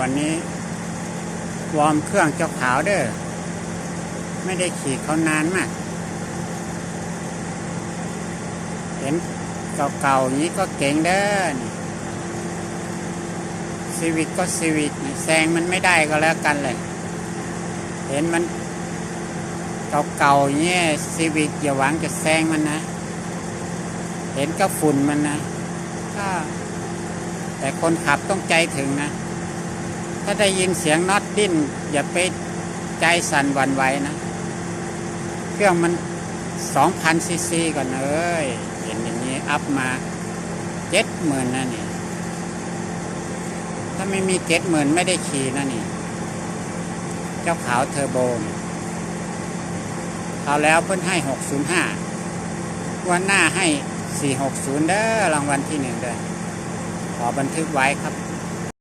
วันนี้ วอร์มเครื่องเจ้าขาวเด้อไม่ได้ขี่เขานานมาก เห็นเก่าๆอย่างนี้ก็เก่งเด้อนี่ซีวิกก็ซีวิกแซงมันไม่ได้ก็แล้วกันเลย เห็นมันเก่าๆอย่างเงี้ยซีวิกอย่าหวังจะแซงมันนะ เห็นก็ฝุ่นมันนะก็แต่คนขับต้องใจถึงนะ ถ้าได้ยินเสียงน็อตดิ้น อย่าไปใจสั่นวันไหวนะ เครื่องมัน2,000ซีซีก่อนเอ้ย เห็นอย่างนี้อัพมาเจ็ดหมื่นนะนี่ ถ้าไม่มีเจ็ดหมื่นไม่ได้ขี่นะนี่ เจ้าขาวเทอร์โบนี่คราแล้วเพิ่นให้ 605 วันหน้าให้ 460 เด้อรางวัลที่หนึ่งเด้อขอบันทึกไว้ครับ